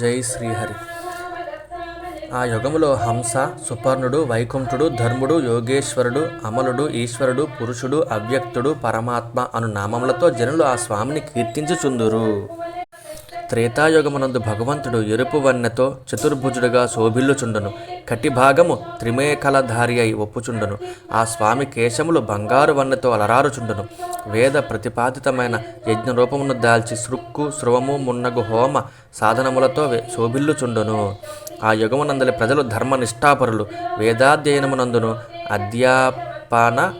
జై శ్రీహరి. ఆ యుగములో హంస సుపర్ణుడు వైకుంఠుడు ధర్ముడు యోగేశ్వరుడు అమలుడు ఈశ్వరుడు పురుషుడు అవ్యక్తుడు పరమాత్మ అను నామములతో జనులు ఆ స్వామిని కీర్తించుచుందురు. త్రేతాయుగమునందు భగవంతుడు ఎరుపు వన్నెతో చతుర్భుజుడుగా శోభిల్లుచుండును. కటిభాగము త్రిమేకలధారి అయి ఒప్పుచుండును. ఆ స్వామి కేశములు బంగారు వన్నెతో అలరారుచుండును. వేద ప్రతిపాదితమైన యజ్ఞ రూపమును దాల్చి సృక్కు స్రువము మున్నగు హోమ సాధనములతో శోభిల్లుచుండును. ఆ యుగమునందలి ప్రజలు ధర్మనిష్ఠాపరులు. వేదాధ్యయనమునందును అధ్యాపన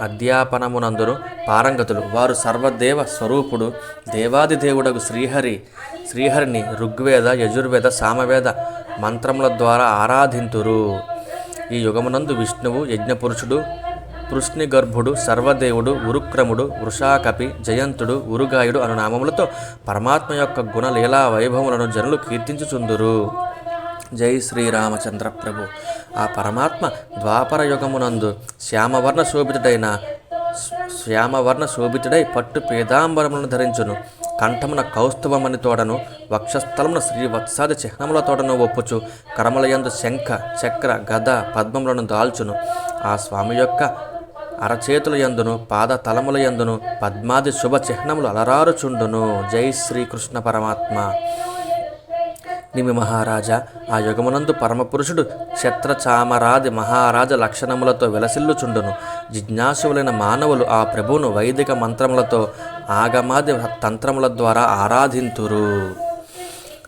అధ్యాపనమునందును పారంగతులు. వారు సర్వదేవ స్వరూపుడు దేవాదిదేవుడకు శ్రీహరి శ్రీహరిని ఋగ్వేద యజుర్వేద సామవేద మంత్రముల ద్వారా ఆరాధింతురు. ఈ యుగమునందు విష్ణువు యజ్ఞపురుషుడు పృష్ణిగర్భుడు సర్వదేవుడు ఉరుక్రముడు వృషాకపి జయంతుడు ఉరుగాయుడు అను నామములతో పరమాత్మ యొక్క గుణ లీలా వైభవములను జనులు కీర్తించుచుందురు. జై శ్రీరామచంద్ర ప్రభు. ఆ పరమాత్మ ద్వాపర యుగమునందు శ్యామవర్ణ శోభితుడైన శ్యామవర్ణ శోభితుడై పట్టు పేదాంబరములను ధరించును. కంఠమున కౌస్తుభమని తోడను వక్షస్థలమున శ్రీవత్సాది చిహ్నముల తోడను ఒప్పుచు కరములయందు శంఖ చక్ర గద పద్మములను దాల్చును. ఆ స్వామి యొక్క అరచేతుల యందును పాద తలముల యందును పద్మాది శుభ చిహ్నములు అలరారుచుండును. జై శ్రీకృష్ణ పరమాత్మ. నిమి మహారాజా ఆ యుగమునందు పరమపురుషుడు క్షత్రచామరాది మహారాజ లక్షణములతో విలసిల్లుచుండును. జిజ్ఞాసువులైన మానవులు ఆ ప్రభువును వైదిక మంత్రములతో ఆగమాది తంత్రముల ద్వారా ఆరాధింతురు.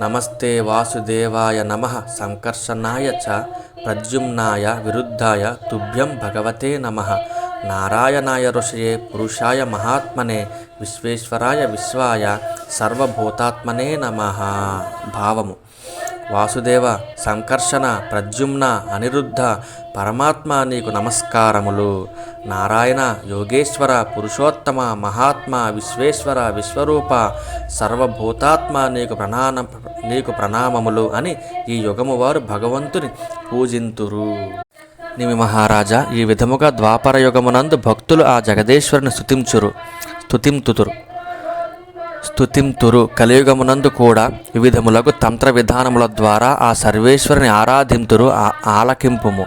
నమస్తే వాసుదేవాయ నమ. సంకర్షణాయ చ ప్రద్యుమ్నాయ విరుద్ధాయ తుభ్యం భగవతే నమ. నారాయణాయ ఋషయే పురుషాయ మహాత్మనే విశ్వేశ్వరాయ విశ్వాయ సర్వభూతాత్మనే నమ. భావము. వాసుదేవ సంకర్షణ ప్రద్యుమ్న అనిరుద్ధ పరమాత్మ నీకు నమస్కారములు. నారాయణ యోగేశ్వర పురుషోత్తమ మహాత్మ విశ్వేశ్వర విశ్వరూప సర్వభూతాత్మ నీకు ప్రణాన నీకు ప్రణామములు అని ఈ యుగము వారు భగవంతుని పూజింతురు. నిమి మహారాజా ఈ విధముగా ద్వాపర యుగమునందు భక్తులు ఆ జగదీశ్వరుని స్థుతించురు స్తుతింతుతురు. స్థుతింతురు కలియుగమునందు కూడా వివిధములకు తంత్ర విధానముల ద్వారా ఆ సర్వేశ్వరుని ఆరాధింతురు ఆలకింపుము.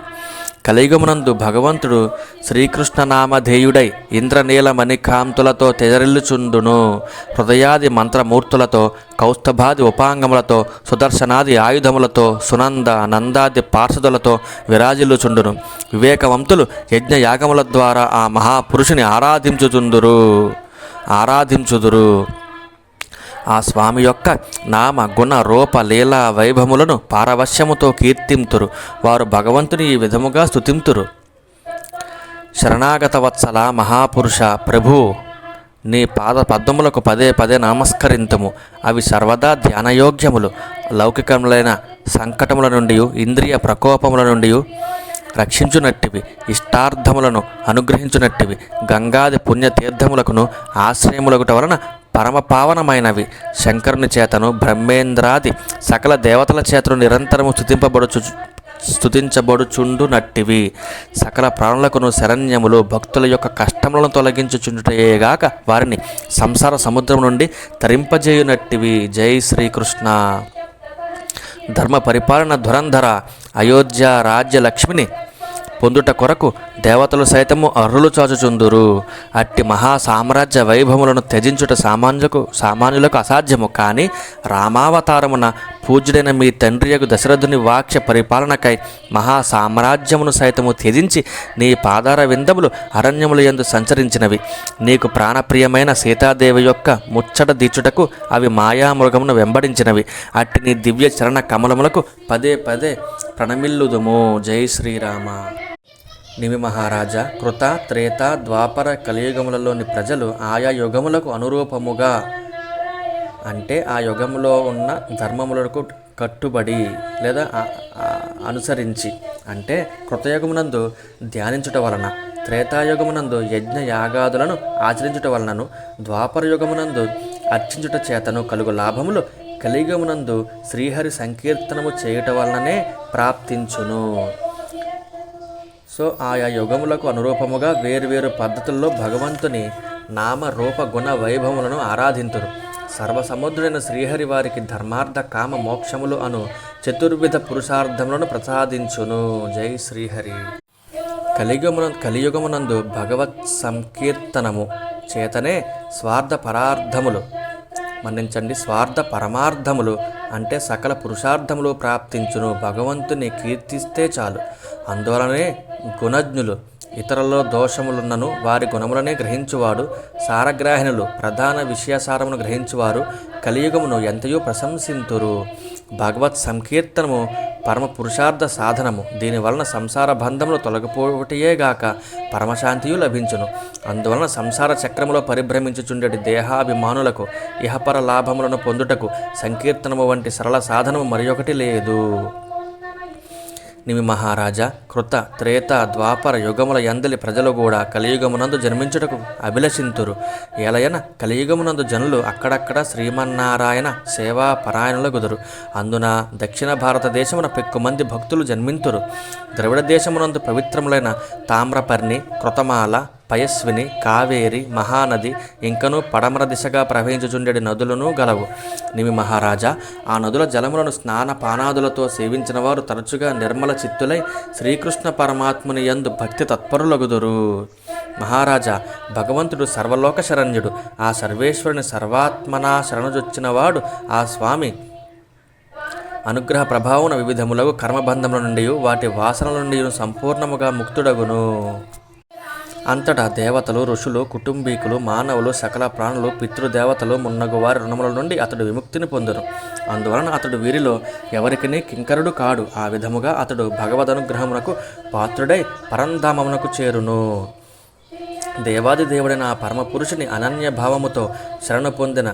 కలియుగమునందు భగవంతుడు శ్రీకృష్ణనామధేయుడై ఇంద్రనీల మణికాంతులతో తెజరిల్లుచుండును హృదయాది మంత్రమూర్తులతో కౌస్తభాది ఉపాంగములతో సుదర్శనాది ఆయుధములతో సునంద నందాది పార్షదులతో విరాజిల్లుచుండును. వివేకవంతులు యజ్ఞయాగముల ద్వారా ఆ మహాపురుషుని ఆరాధించుచుందురు. ఆరాధించుదురు. ఆ స్వామి యొక్క నామ గుణ రూప లీలా వైభవములను పారవశ్యముతో కీర్తింతురు. వారు భగవంతుని ఈ విధముగా స్థుతింతురు శరణాగత వత్సల మహాపురుష ప్రభు నీ పాద పద్మములకు పదే పదే నమస్కరింతుము. అవి సర్వదా ధ్యానయోగ్యములు. లౌకికములైన సంకటముల నుండి ఇంద్రియ ప్రకోపముల నుండి రక్షించునట్టివి ఇష్టార్థములను అనుగ్రహించునట్టివి. గంగాది పుణ్యతీర్థములకును ఆశ్రయములగుట వలన పరమ పావనమైనవి శంకరుని చేతను బ్రహ్మేంద్రాది సకల దేవతల చేతను నిరంతరము స్థుతింపబడుచు స్థుతించబడుచుండు నట్టివి సకల ప్రాణులకును శరణ్యములు భక్తుల యొక్క కష్టములను తొలగించుచుండుటయేగాక వారిని సంసార సముద్రం నుండి తరింపజేయునట్టివి. జై శ్రీకృష్ణ. ధర్మ పరిపాలన ధురంధర అయోధ్య రాజ్య లక్ష్మిని పొందుట కొరకు దేవతలు సైతము అర్రులు చాచుచుందురు. అట్టి మహా సామ్రాజ్య వైభవములను త్యజించుట సామాన్యులకు సామాన్యులకు అసాధ్యము. కానీ రామావతారమున పూజ్యుడైన మీ తండ్రియకు దశరథుని వాక్య పరిపాలనకై మహా సామ్రాజ్యమును సైతము త్యజించి నీ పాదార విందములు అరణ్యములు యందు సంచరించినవి. నీకు ప్రాణప్రియమైన సీతాదేవి యొక్క ముచ్చట దీచుటకు అవి మాయామృగమును వెంబడించినవి. అట్టి నీ దివ్య చరణ కమలములకు పదే పదే ప్రణమిల్లుదుము. జై శ్రీరామ. నిమి మహారాజా కృత త్రేత ద్వాపర కలియుగములలోని ప్రజలు ఆయా యుగములకు అనురూపముగా అంటే ఆ యుగములో ఉన్న ధర్మములకు కట్టుబడి లేదా అనుసరించి అంటే కృతయుగమునందు ధ్యానించుట వలన త్రేతాయుగమునందు యజ్ఞ యాగాదులను ఆచరించుట వలనను ద్వాపర యుగమునందు అర్చించుట చేతను కలుగు లాభములు కలియుగమునందు శ్రీహరి సంకీర్తనము చేయుట వలననే ప్రాప్తించును. సో ఆయా యుగములకు అనురూపముగా వేర్వేరు పద్ధతుల్లో భగవంతుని నామ రూప గుణ వైభవములను ఆరాధింతురు. సర్వసముద్రుడైన శ్రీహరి వారికి ధర్మార్థ కామ మోక్షములు అను చతుర్విధ పురుషార్థములను ప్రసాదించును. జై శ్రీహరి. కలియుగమున కలియుగమునందు భగవత్ సంకీర్తనము చేతనే స్వార్థ పరార్థములు మన్నించండి స్వార్థ పరమార్థములు అంటే సకల పురుషార్థములు ప్రాప్తించును. భగవంతుని కీర్తిస్తే చాలు. అందువలనే గుణజ్ఞులు ఇతరులలో దోషములున్నను వారి గుణములనే గ్రహించువాడు. సారగ్రాహిణులు ప్రధాన విషయసారమును గ్రహించువారు. కలియుగమును ఎంతయో ప్రశంసింతురు? భగవత్ సంకీర్తనము పరమ పురుషార్థ సాధనము. దీని వలన సంసార బంధములు తొలగిపోవటయేగాక పరమశాంతియు లభించును. అందువలన సంసార చక్రములో పరిభ్రమించుచుండటి దేహాభిమానులకు ఇహపర లాభములను పొందుటకు సంకీర్తనము వంటి సరళ సాధనము మరి ఒకటి లేదు. నిమి మహారాజా కృత త్రేత ద్వాపర యుగముల యందలి ప్రజలు కూడా కలియుగమునందు జన్మించుటకు అభిలషింతురు. ఏలయన కలియుగమునందు జనులు అక్కడక్కడ శ్రీమన్నారాయణ సేవా పరాయణులగుదురు. అందున దక్షిణ భారతదేశమున పెక్కుమంది భక్తులు జన్మింతురు. ద్రవిడ దేశమునందు పవిత్రములైన తామ్రపర్ణి కృతమాల పయస్విని కావేరి మహానది ఇంకను పడమర దిశగా ప్రవహించుచుండెడి నదులను గలవు. నిమి మహారాజా ఆ నదుల జలములను స్నాన పానాదులతో సేవించిన వారు తరచుగా నిర్మల చిత్తులై శ్రీకృష్ణ పరమాత్ముని యందు భక్తి తత్పరులగుదురు. మహారాజా భగవంతుడు సర్వలోక శరణ్యుడు. ఆ సర్వేశ్వరుని సర్వాత్మనా శరణుజొచ్చినవాడు ఆ స్వామి. అనుగ్రహ ప్రభావం వివిధములకు కర్మబంధముల నుండి వాటి వాసనల నుండి సంపూర్ణముగా ముక్తుడగును. అంతటా దేవతలు ఋషులు కుటుంబీకులు మానవులు సకల ప్రాణులు పితృదేవతలు మున్నగు వారి రుణముల నుండి అతడు విముక్తిని పొందును. అందువలన అతడు వీరిలో ఎవరికిని కింకరుడు కాడు. ఆ విధముగా అతడు భగవదనుగ్రహమునకు పాత్రుడై పరంధామమునకు చేరును. దేవాది దేవుడైన ఆ పరమపురుషుని అనన్య భావముతో శరణు పొందిన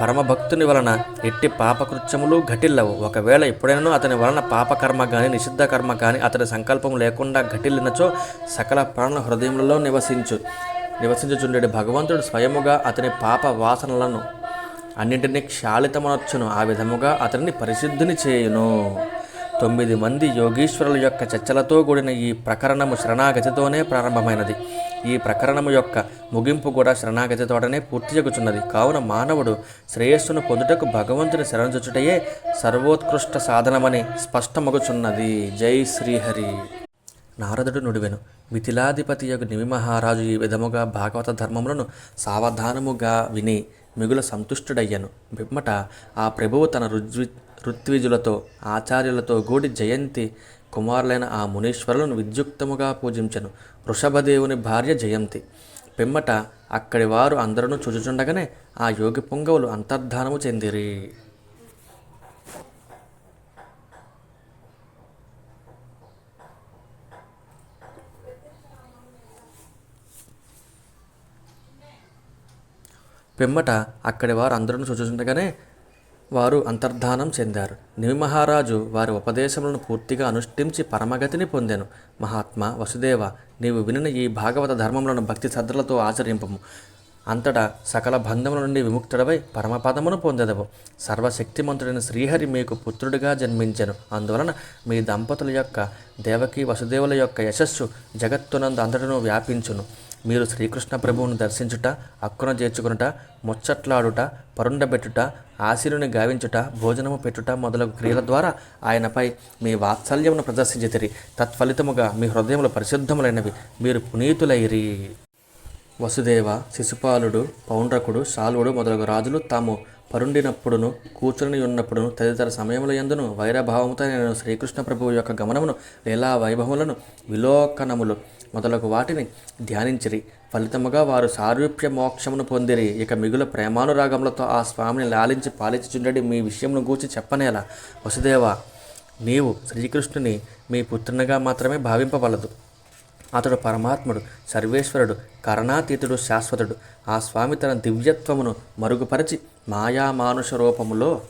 పరమభక్తుని వలన ఎట్టి పాపకృత్యములు ఘటిల్లవు. ఒకవేళ ఎప్పుడైనా అతని వలన పాపకర్మ కానీ నిషిద్ధ కర్మ కానీ అతని సంకల్పం లేకుండా ఘటిల్లినచో సకల ప్రాణ హృదయములలో నివసించు. నివసించుచుండే భగవంతుడు స్వయముగా అతని పాప వాసనలను అన్నింటినీ క్షాళితమనొచ్చును. ఆ విధముగా అతనిని పరిశుద్ధిని చేయును. తొమ్మిది మంది యోగీశ్వరుల యొక్క చర్చలతో కూడిన ఈ ప్రకరణము శరణాగతితోనే ప్రారంభమైనది. ఈ ప్రకరణము యొక్క ముగింపు కూడా శరణాగతి శరణాగతితోటనే పూర్తి చెగుచున్నది కావున మానవుడు శ్రేయస్సును పొందుటకు భగవంతుని శరణుచుటయే సర్వోత్కృష్ట సాధనమని స్పష్టమగుచున్నది. జై శ్రీహరి. నారదుడు నుడివెను. మిథిలాధిపతి యొక్క నిమిమహారాజు ఈ విధముగా భాగవత ధర్మములను సావధానముగా విని మిగుల సంతుష్టుడయ్యను. బిమ్మట ఆ ప్రభువు తన రుజ్వి ఋత్విజులతో ఆచార్యులతో గూడి జయంతి కుమారులైన ఆ మునీశ్వరులను విద్యుక్తముగా పూజించను. వృషభదేవుని భార్య జయంతి. పిమ్మట అక్కడి వారు అందరూ చూచుచుండగానే ఆ యోగి పుంగవులు అంతర్ధానము చెందిరి. పిమ్మట అక్కడి వారు అందరూ చూచుచుండగానే వారు అంతర్ధానం చెందారు. నిమిమహారాజు వారి ఉపదేశములను పూర్తిగా అనుష్ఠించి పరమగతిని పొందెను. మహాత్మా వసుదేవ నీవు వినిన ఈ భాగవత ధర్మములను భక్తి శ్రద్ధలతో ఆచరింపము. అంతటా సకల బంధముల నుండి విముక్తుడవై పరమపదమును పొందెదవు. సర్వశక్తిమంతుడైన శ్రీహరి మీకు పుత్రుడిగా జన్మించెను. అందువలన మీ దంపతుల యొక్క దేవకి వసుదేవుల యొక్క యశస్సు జగత్తునందు అంతటను వ్యాపించును. మీరు శ్రీకృష్ణ ప్రభువును దర్శించుట అక్కున చేర్చుకునుట ముచ్చట్లాడుట పరుండబెట్టుట ఆశీరుని గావించుట భోజనము పెట్టుట మొదలగు క్రియల ద్వారా ఆయనపై మీ వాత్సల్యమును ప్రదర్శించితిరి. తత్ఫలితముగా మీ హృదయములు పరిశుద్ధములైనవి. మీరు పునీతులైరి. వసుదేవ శిశుపాలుడు పౌండ్రకుడు శాలువుడు మొదలగు రాజులు తాము పరుండినప్పుడును కూర్చుని ఉన్నప్పుడును తదితర సమయముల ఎందును వైరభావముతో నేను శ్రీకృష్ణ ప్రభువు యొక్క గమనమును లీలా వైభవములను విలోకనములు మొదలగు వాటిని ధ్యానించిరి. ఫలితముగా వారు సారూప్య మోక్షమును పొందిరి. ఇక మిగుల ప్రేమానురాగములతో ఆ స్వామిని లాలించి పాలించుచుండడి మీ విషయమును గూర్చి చెప్పనేలా. వసుదేవ నీవు శ్రీకృష్ణుని మీ పుత్రునిగా మాత్రమే భావింపవలదు. అతడు పరమాత్ముడు సర్వేశ్వరుడు కరణాతీతుడు శాశ్వతుడు. ఆ స్వామి తన దివ్యత్వమును మరుగుపరిచి మాయామానుష రూపములో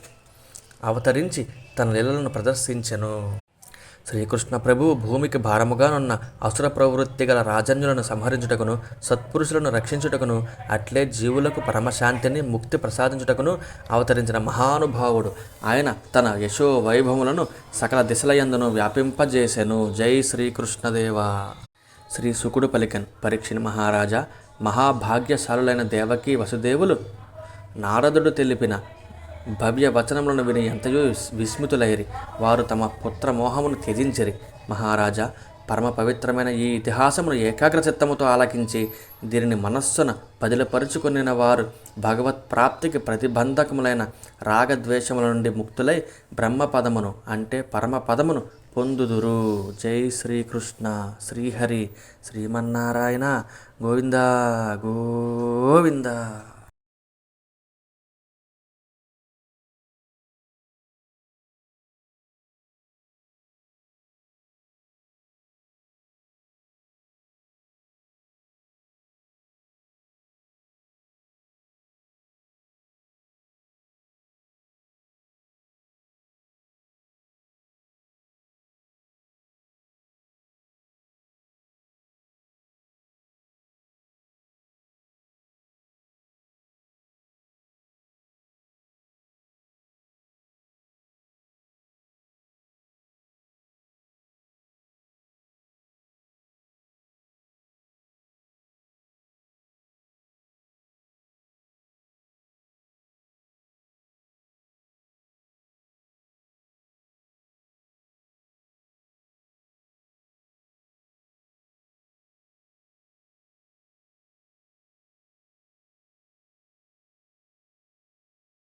అవతరించి తన లీలలను ప్రదర్శించెను. శ్రీకృష్ణ ప్రభువు భూమికి భారముగానున్న అసుర ప్రవృత్తి గల రాజన్యులను సంహరించుటకును సత్పురుషులను రక్షించుటకును అట్లే జీవులకు పరమశాంతిని ముక్తి ప్రసాదించుటకును అవతరించిన మహానుభావుడు. ఆయన తన యశో వైభవములను సకల దిశలయందును వ్యాపింపజేసెను. జై శ్రీకృష్ణదేవా. శ్రీ సుకుడు పలికన్ పరీక్షిని మహారాజా మహాభాగ్యశాలులైన దేవకీ వసుదేవులు నారదుడు తెలిపిన భవ్య వచనములను విని ఎంతయో విస్- విస్మితులైరి వారు తమ పుత్ర మోహమును త్యజించిరి. మహారాజా పరమ పవిత్రమైన ఈ ఇతిహాసమును ఏకాగ్ర చిత్తముతో ఆలకించి దీనిని మనస్సున పదిలపరుచుకొనిన వారు భగవత్ ప్రాప్తికి ప్రతిబంధకములైన రాగద్వేషముల నుండి ముక్తులై బ్రహ్మపదమును అంటే పరమపదమును పొందుదురు. జై శ్రీకృష్ణ. శ్రీహరి. శ్రీమన్నారాయణ. గోవింద. గోవింద.